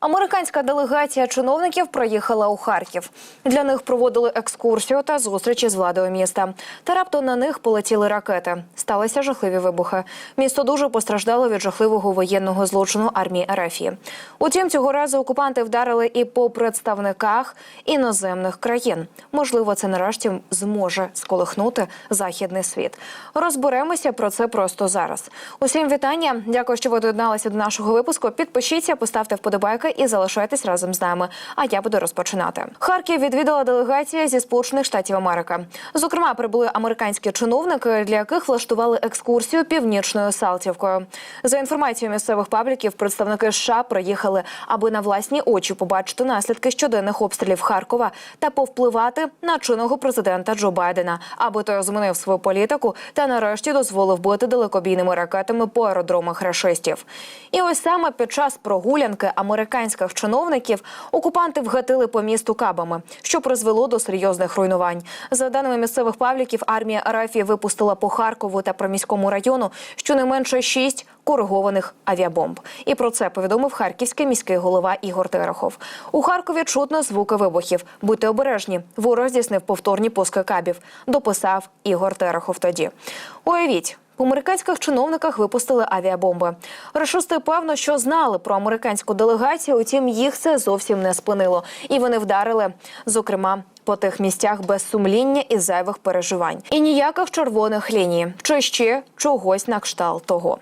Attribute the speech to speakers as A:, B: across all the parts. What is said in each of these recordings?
A: Американська делегація чиновників приїхала у Харків. Для них проводили екскурсію та зустрічі з владою міста. Та раптом на них полетіли ракети. Сталися жахливі вибухи. Місто дуже постраждало від жахливого воєнного злочину армії Ерефії. Утім, цього разу окупанти вдарили і по представниках іноземних країн. Можливо, це нарешті зможе сколихнути західний світ. Розберемося про це просто зараз. Усім вітання. Дякую, що ви доєдналися до нашого випуску. Підпишіться, поставте вподобайки і залишайтесь разом з нами. А я буду розпочинати. Харків відвідала делегація зі Сполучених Штатів Америки. Зокрема, прибули американські чиновники, для яких влаштували екскурсію північною Салтівкою. За інформацією місцевих пабліків, представники США приїхали, аби на власні очі побачити наслідки щоденних обстрілів Харкова та повпливати на чинного президента Джо Байдена, аби той змінив свою політику та нарешті дозволив бити далекобійними ракетами по аеродромах рашистів. І ось саме під час прогулянки американських чиновників окупанти вгатили по місту кабами, що призвело до серйозних руйнувань. За даними місцевих пабліків, армія Арафії випустила по Харкову та приміському району щонайменше шість коригованих авіабомб. І про це повідомив харківський міський голова Ігор Терехов. У Харкові чутно звуки вибухів. Будьте обережні. Ворог здійснив повторні пуски кабів. Дописав Ігор Терехов тоді. Уявіть. По американських чиновниках випустили авіабомби. Рашисти певно, що знали про американську делегацію, утім їх це зовсім не спинило, і вони вдарили, зокрема. По тих місцях без сумління і зайвих переживань, і ніяких червоних ліній, чи ще чогось на кшталт того.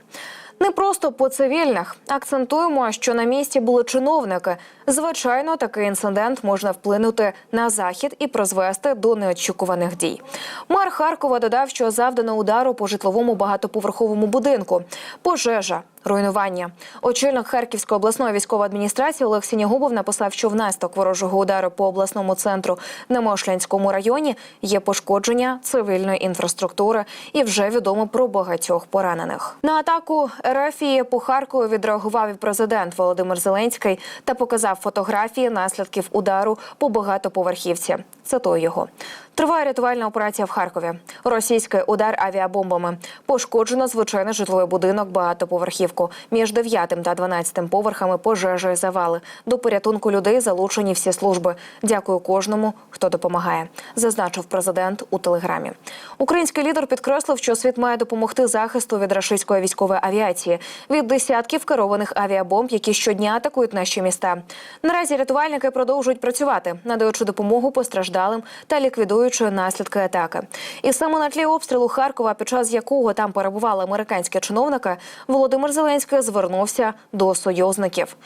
A: Не просто по цивільних акцентуємо, що на місці були чиновники. Звичайно, такий інцидент можна вплинути на захід і призвести до неочікуваних дій. Мер Харкова додав, що завдано удару по житловому багатоповерховому будинку, пожежа. Руйнування очільник Харківської обласної військової адміністрації Олег Сінягубов написав, що внаслідок ворожого удару по обласному центру на Мошлянському районі є пошкодження цивільної інфраструктури і вже відомо про багатьох поранених. На атаку РФії по Харкову відреагував і президент Володимир Зеленський та показав фотографії наслідків удару по багатоповерхівці. Цитую його. Триває рятувальна операція в Харкові. Російський удар авіабомбами пошкоджено звичайний житловий будинок багатоповерхівку. Між 9 та 12 поверхами пожежі завали. До порятунку людей залучені всі служби. Дякую кожному, хто допомагає, зазначив президент у телеграмі. Український лідер підкреслив, що світ має допомогти захисту від рашистської військової авіації від десятків керованих авіабомб, які щодня атакують наші міста. Наразі рятувальники продовжують працювати, надаючи допомогу постраждалим та ліквідуючи наслідки атаки. І саме на тлі обстрілу Харкова, під час якого там перебували американські чиновники, Володимир Зеленський звернувся до союзників.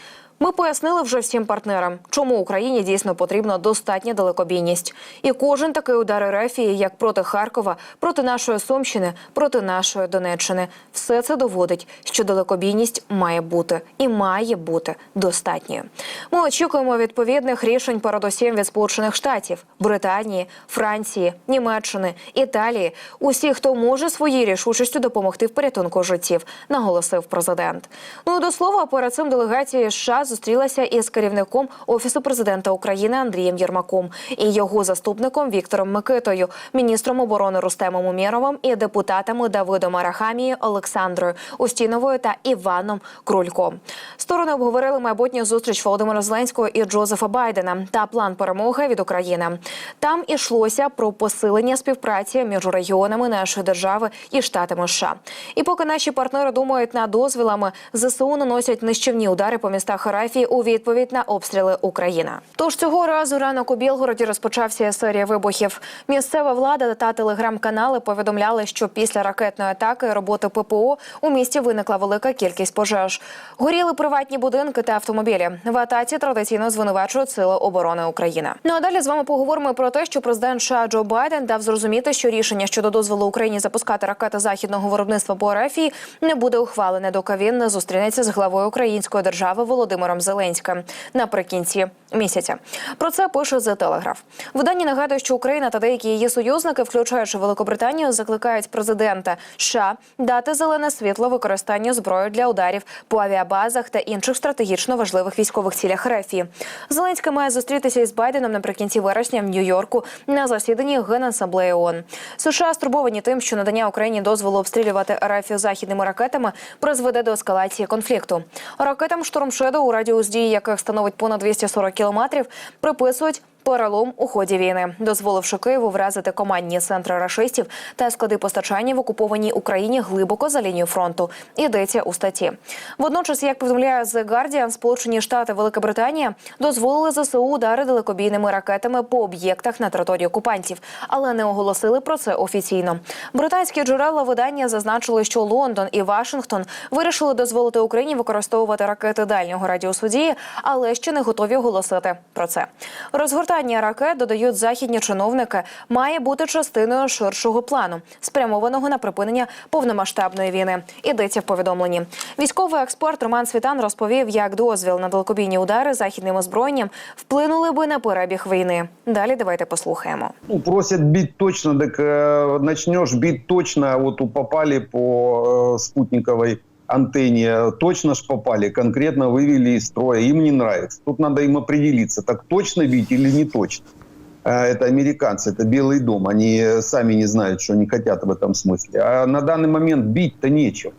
A: Ми пояснили вже всім партнерам, чому Україні дійсно потрібна достатня далекобійність. І кожен такий удар Рефії, як проти Харкова, проти нашої Сумщини, проти нашої Донеччини, все це доводить, що далекобійність має бути і має бути достатньою. Ми очікуємо відповідних рішень, передусім від Сполучених Штатів, Британії, Франції, Німеччини, Італії, усіх, хто може своєю рішучістю допомогти в порятунку життів, наголосив президент. Ну до слова, перед цим делегація США зустрілася із керівником офісу президента України Андрієм Єрмаком і його заступником Віктором Микитою, міністром оборони Рустемом Умєровим і депутатами Давидом Арахамією, Олександрою Устіновою та Іваном Крульком. Сторони обговорили майбутню зустріч Володимира Зеленського і Джозефа Байдена та план перемоги від України. Там ішлося про посилення співпраці між регіонами нашої держави і штатами США. І поки наші партнери думають над дозвілами, ЗСУ наносять нищівні удари по містах Арафії у відповідь на обстріли України. Тож цього разу ранок у Білгороді розпочався серія вибухів. Місцева влада та телеграм-канали повідомляли, що після ракетної атаки роботи ППО у місті виникла велика кількість пожеж. Горіли приватні будинки та автомобілі. В атаці традиційно звинувачують сили оборони України. Ну а далі з вами поговоримо про те, що президент США Джо Байден дав зрозуміти, що рішення щодо дозволу Україні запускати ракети західного виробництва по РФі не буде ухвалене, доки він не зустрінеться з главою української держави Володимиром Зеленським наприкінці місяця. Про це пише The Telegraph. Видання нагадує, що Україна та деякі її союзники, включаючи Великобританію, закликають президента США дати зелене світло використанню зброї для ударів по авіабазах та інших стратегічно важливих військових цілях РФ. Зеленський має зустрітися із Байденом наприкінці вересня в Нью-Йорку на засіданні Генасамблеї ООН. США стурбовані тим, що надання Україні дозволу обстрілювати РФ західними ракетами призведе до ескалації конфлікту. Ракетам «Штормшедоу» у разі радіус дії яких становить понад 240 кілометрів, приписують перелом у ході війни, дозволивши Києву вразити командні центри рашистів та склади постачання в окупованій Україні глибоко за лінією фронту. Йдеться у статті. Водночас, як повідомляє The Guardian, Сполучені Штати Велика Британія дозволили ЗСУ удари далекобійними ракетами по об'єктах на території окупантів, але не оголосили про це офіційно. Британські джерела видання зазначили, що Лондон і Вашингтон вирішили дозволити Україні використовувати ракети дальнього радіусу дії, але ще не готові оголосити про це. Розгортання ракет додають західні чиновники, має бути частиною ширшого плану, спрямованого на припинення повномасштабної війни. Ідеться в повідомленні. Військовий експерт Роман Світан розповів, як дозвіл на далекобійні удари західним озброєнням вплинули би на перебіг війни. Далі давайте послухаємо.
B: Ну, просят бить точно, так э, начнешь бить точно. Вот у попали по э, спутниковой антенне, точно ж попали, конкретно вывели из строя. Им не нравится. Тут надо им определиться, так точно бить или не точно. Э, Это американцы, это Белый дом. Они сами не знают, что они хотят в этом смысле. А на данный момент бить-то нечем.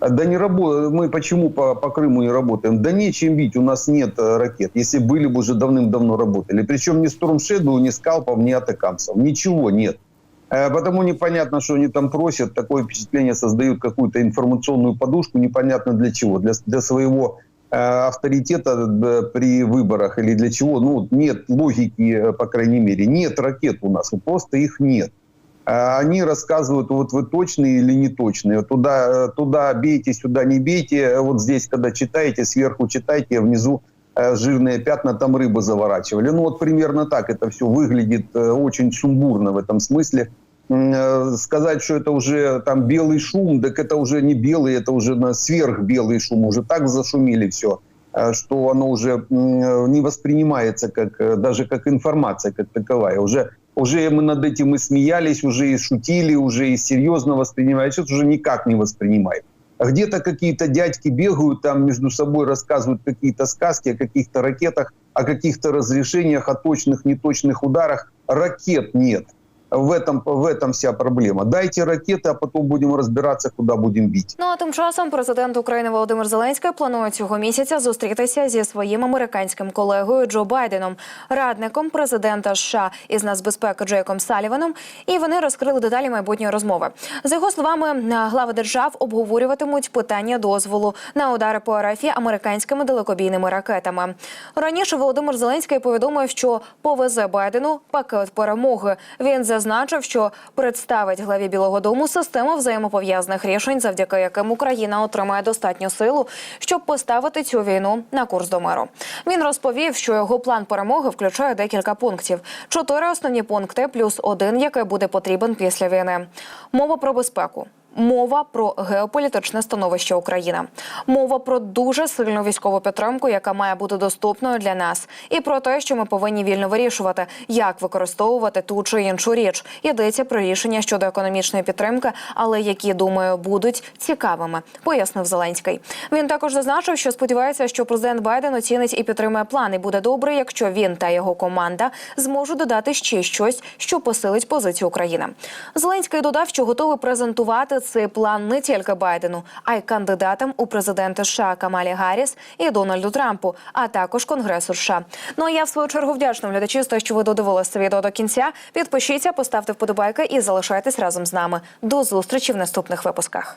B: А Да не работаем. Мы почему по, по Крыму не работаем? Да нечем бить, у нас нет э, ракет. Если были бы, уже давным-давно работали. Причем ни Storm ни скалпов, ни атакамсов. Ничего нет. Э, Потому непонятно, что они там просят. Такое впечатление создают какую-то информационную подушку, непонятно для чего. Для, для своего э, авторитета э, при выборах или для чего. Ну, нет логики, по крайней мере. Нет ракет у нас, просто их нет. А Они рассказывают, вот вы точные или не точные. Туда, туда бейте, сюда не бейте. Вот здесь, когда читаете, сверху читайте, а внизу жирные пятна, там рыбу заворачивали. Ну вот примерно так это все выглядит э, очень сумбурно в этом смысле. Э, Сказать, что это уже там белый шум, так это уже не белый, это уже на сверхбелый шум. Уже так зашумели все, что оно уже э, не воспринимается как э, даже как информация как таковая. Уже уже мы над этим и смеялись, уже и шутили, уже и серьезно воспринимали. Сейчас уже никак не воспринимаем. А Где-то какие-то дядьки бегают, там между собой рассказывают какие-то сказки о каких-то ракетах, о каких-то разрешениях, о точных, неточных ударах. Ракет нет. В этом, в этом вся проблема. Дайте ракеты, а потом будем разбираться, куда будем бить.
A: Ну а тим часом президент України Володимир Зеленський планує цього місяця зустрітися зі своїм американським колегою Джо Байденом, радником президента США із нацбезпеки Джейком Саліваном. І вони розкрили деталі майбутньої розмови. За його словами, глави держав обговорюватимуть питання дозволу на удари по РФ американськими далекобійними ракетами. Раніше Володимир Зеленський повідомив, що повезе Байдену пакет перемоги. Він зазначив, що представить главі Білого Дому систему взаємопов'язаних рішень, завдяки яким Україна отримає достатню силу, щоб поставити цю війну на курс до миру. Він розповів, що його план перемоги включає декілька пунктів: чотири основні пункти, плюс один, який буде потрібен після війни. Мова про безпеку. Мова про геополітичне становище України, мова про дуже сильну військову підтримку, яка має бути доступною для нас, і про те, що ми повинні вільно вирішувати, як використовувати ту чи іншу річ. Йдеться про рішення щодо економічної підтримки, але які думаю будуть цікавими, пояснив Зеленський. Він також зазначив, що сподівається, що президент Байден оцінить і підтримує план. І буде добре, якщо він та його команда зможуть додати ще щось, що посилить позицію України. Зеленський додав, що готовий презентувати цей план не тільки Байдену, а й кандидатам у президенти США Камалі Гарріс і Дональду Трампу, а також Конгресу США. Ну а я в свою чергу вдячна глядачі, що ви додивилися відео до кінця. Підпишіться, поставте вподобайки і залишайтесь разом з нами. До зустрічі в наступних випусках.